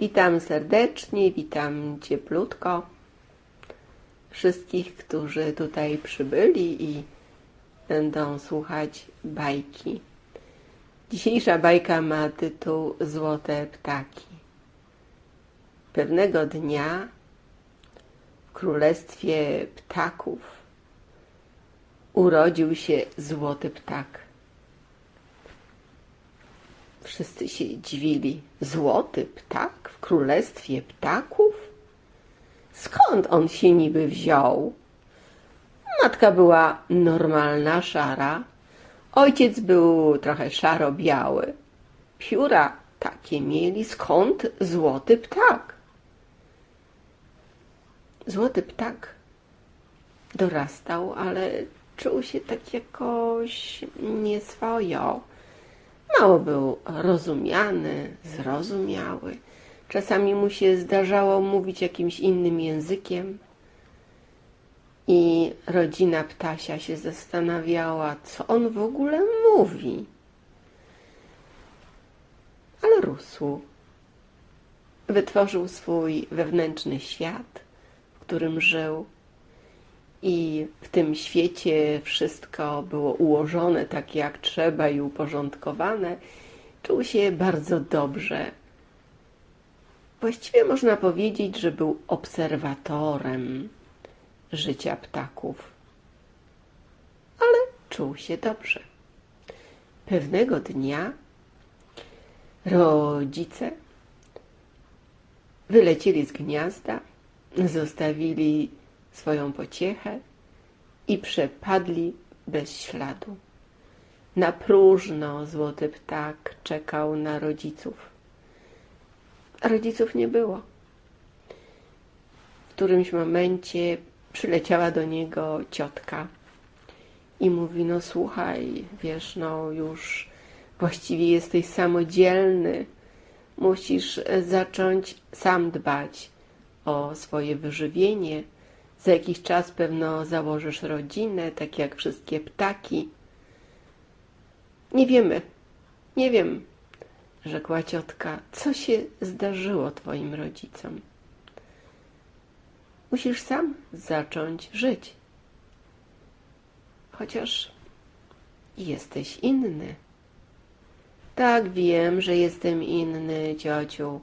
Witam serdecznie, witam cieplutko wszystkich, którzy tutaj przybyli i będą słuchać bajki. Dzisiejsza bajka ma tytuł Złote ptaki. Pewnego dnia w królestwie ptaków urodził się złoty ptak. Wszyscy się dziwili. Złoty ptak w królestwie ptaków? Skąd on się niby wziął? Matka była normalna, szara. Ojciec był trochę szaro-biały. Pióra takie mieli. Skąd złoty ptak? Złoty ptak dorastał, ale czuł się tak jakoś nieswojo. Mało był rozumiany, zrozumiały. Czasami mu się zdarzało mówić jakimś innym językiem. I rodzina ptasia się zastanawiała, co on w ogóle mówi. Ale rósł. Wytworzył swój wewnętrzny świat, w którym żył. I w tym świecie wszystko było ułożone tak jak trzeba i uporządkowane. Czuł się bardzo dobrze. Właściwie można powiedzieć, że był obserwatorem życia ptaków. Ale czuł się dobrze. Pewnego dnia rodzice wylecieli z gniazda, zostawili swoją pociechę i przepadli bez śladu. Na próżno złoty ptak czekał na rodziców. A rodziców nie było. W którymś momencie przyleciała do niego ciotka i mówi: No słuchaj, wiesz, no już właściwie jesteś samodzielny. Musisz zacząć sam dbać o swoje wyżywienie. Za jakiś czas pewno założysz rodzinę, tak jak wszystkie ptaki. Nie wiemy, nie wiem, rzekła ciotka, co się zdarzyło twoim rodzicom. Musisz sam zacząć żyć. Chociaż jesteś inny. Tak, wiem, że jestem inny, ciociu,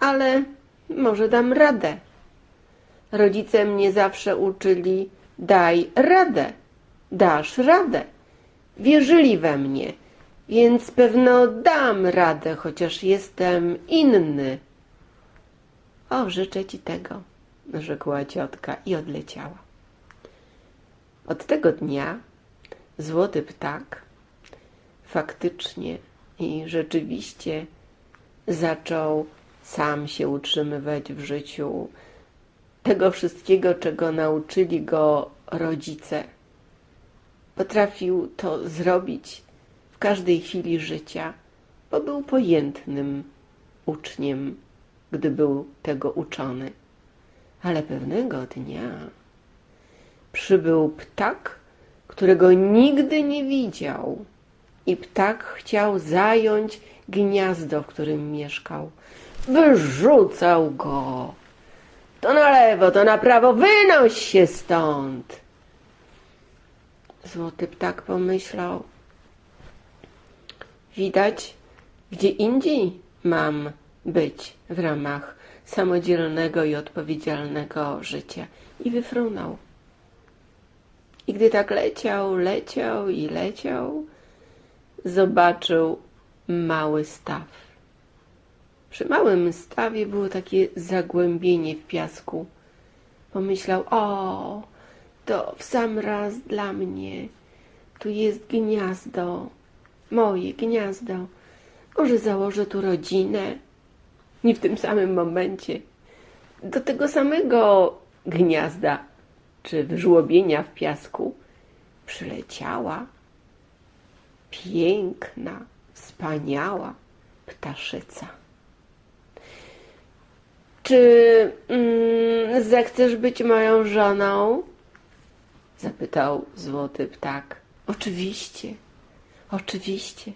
ale może dam radę. Rodzice mnie zawsze uczyli: daj radę, dasz radę. Wierzyli we mnie, więc pewno dam radę, chociaż jestem inny. O, życzę ci tego, rzekła ciotka i odleciała. Od tego dnia złoty ptak faktycznie i rzeczywiście zaczął sam się utrzymywać w życiu, tego wszystkiego, czego nauczyli go rodzice. Potrafił to zrobić w każdej chwili życia, bo był pojętnym uczniem, gdy był tego uczony. Ale pewnego dnia przybył ptak, którego nigdy nie widział, i ptak chciał zająć gniazdo, w którym mieszkał. Wyrzucał go to na lewo, to na prawo, wynoś się stąd. Złoty ptak pomyślał. Widać, gdzie indziej mam być w ramach samodzielnego i odpowiedzialnego życia. I wyfrunął. I gdy tak leciał, leciał i leciał, zobaczył mały staw. Przy małym stawie było takie zagłębienie w piasku. Pomyślał, o, to w sam raz dla mnie. Tu jest gniazdo, moje gniazdo. Może założę tu rodzinę. I w tym samym momencie do tego samego gniazda czy wyżłobienia w piasku przyleciała piękna, wspaniała ptaszyca. Czy mm, zechcesz być moją żoną? Zapytał złoty ptak. Oczywiście, oczywiście.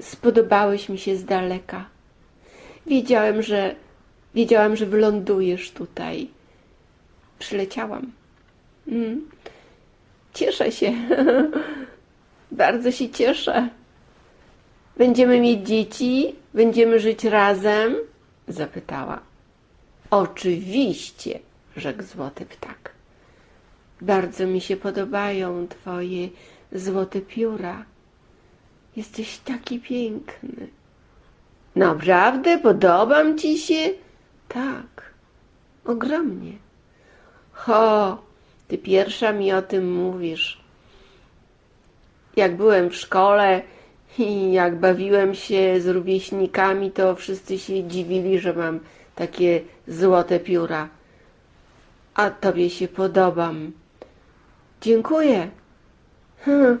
Spodobałeś mi się z daleka. Wiedziałem, że wiedziałam, że wylądujesz tutaj. Przyleciałam. Mm. Cieszę się. Bardzo się cieszę. Będziemy mieć dzieci? Będziemy żyć razem? Zapytała. Oczywiście, rzekł złoty ptak. Bardzo mi się podobają twoje złote pióra. Jesteś taki piękny. Naprawdę? Podobam ci się? Tak, ogromnie. Ho, ty pierwsza mi o tym mówisz. Jak byłem w szkole i jak bawiłem się z rówieśnikami, to wszyscy się dziwili, że mam takie złote pióra. A tobie się podobam. Dziękuję.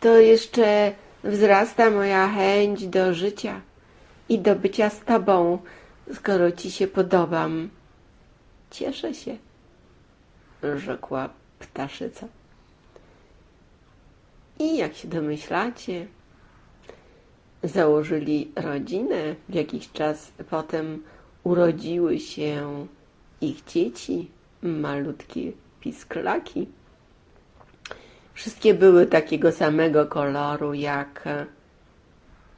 To jeszcze wzrasta moja chęć do życia i do bycia z tobą, skoro ci się podobam. Cieszę się, rzekła ptaszyca. I jak się domyślacie, założyli rodzinę. W jakiś czas potem urodziły się ich dzieci, malutkie pisklaki. Wszystkie były takiego samego koloru jak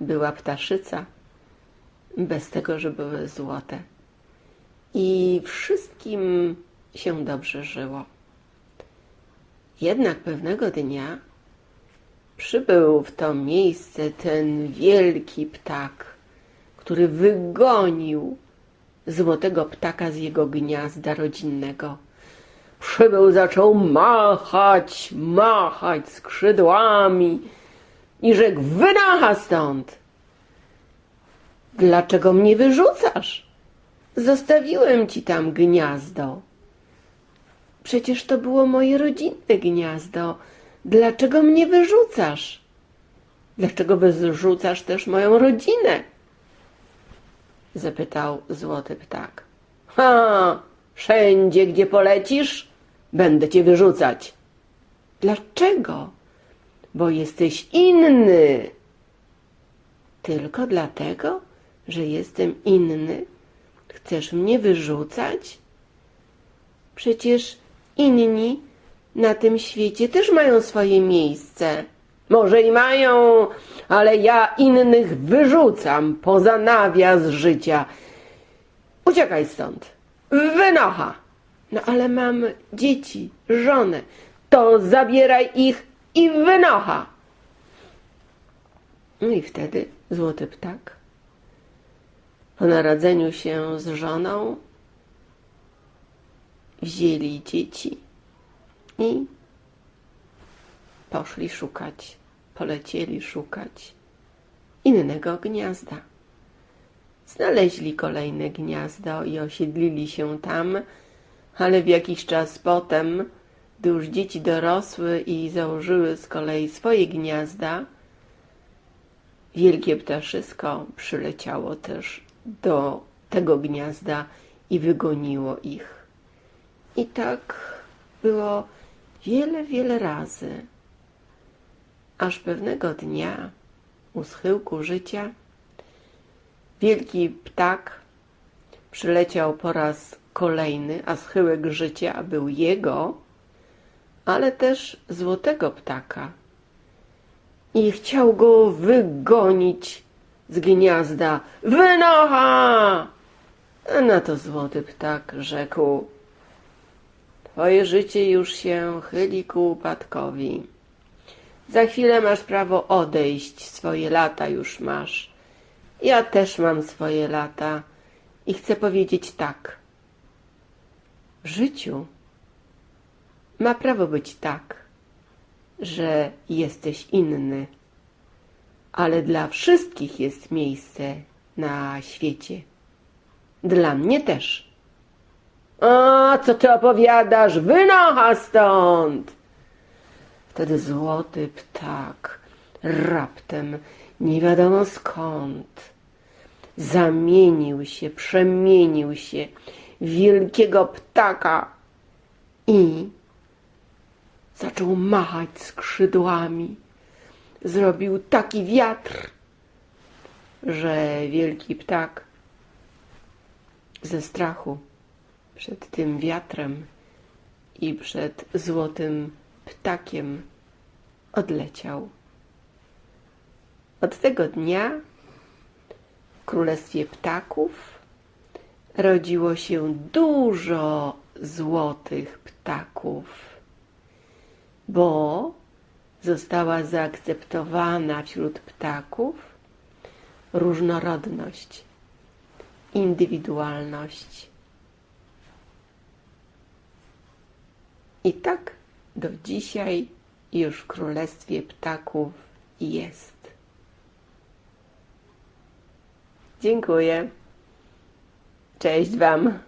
była ptaszyca, bez tego, że były złote. I wszystkim się dobrze żyło. Jednak pewnego dnia przybył w to miejsce ten wielki ptak, który wygonił złotego ptaka z jego gniazda rodzinnego. Przybył, zaczął machać, machać skrzydłami i rzekł: Wynocha stąd! Dlaczego mnie wyrzucasz? Zostawiłem ci tam gniazdo. Przecież to było moje rodzinne gniazdo. Dlaczego mnie wyrzucasz? Dlaczego wyrzucasz też moją rodzinę? Zapytał złoty ptak. Ha! Wszędzie, gdzie polecisz, będę cię wyrzucać. Dlaczego? Bo jesteś inny. Tylko dlatego, że jestem inny, chcesz mnie wyrzucać? Przecież inni na tym świecie też mają swoje miejsce. Może i mają, ale ja innych wyrzucam poza nawias życia. Uciekaj stąd. Wynocha. No ale mam dzieci, żonę. To zabieraj ich i wynocha. No i wtedy złoty ptak po narodzeniu się z żoną wzięli dzieci i poszli szukać, polecieli szukać innego gniazda. Znaleźli kolejne gniazdo i osiedlili się tam, ale w jakiś czas potem, gdy już dzieci dorosły i założyły z kolei swoje gniazda, wielkie ptaszysko przyleciało też do tego gniazda i wygoniło ich. I tak było wiele, wiele razy, aż pewnego dnia u schyłku życia wielki ptak przyleciał po raz kolejny, a schyłek życia był jego, ale też złotego ptaka i chciał go wygonić z gniazda. Wynocha! Na to złoty ptak rzekł: Twoje życie już się chyli ku upadkowi. Za chwilę masz prawo odejść, swoje lata już masz. Ja też mam swoje lata i chcę powiedzieć tak. W życiu ma prawo być tak, że jesteś inny, ale dla wszystkich jest miejsce na świecie. Dla mnie też. A co ty opowiadasz? Wynocha stąd! Wtedy złoty ptak raptem, nie wiadomo skąd, zamienił się, przemienił się wielkiego ptaka i zaczął machać skrzydłami. Zrobił taki wiatr, że wielki ptak ze strachu przed tym wiatrem i przed złotym ptakiem odleciał. Od tego dnia w królestwie ptaków rodziło się dużo złotych ptaków, bo została zaakceptowana wśród ptaków różnorodność, indywidualność. I tak do dzisiaj już w królestwie ptaków jest. Dziękuję. Cześć Wam.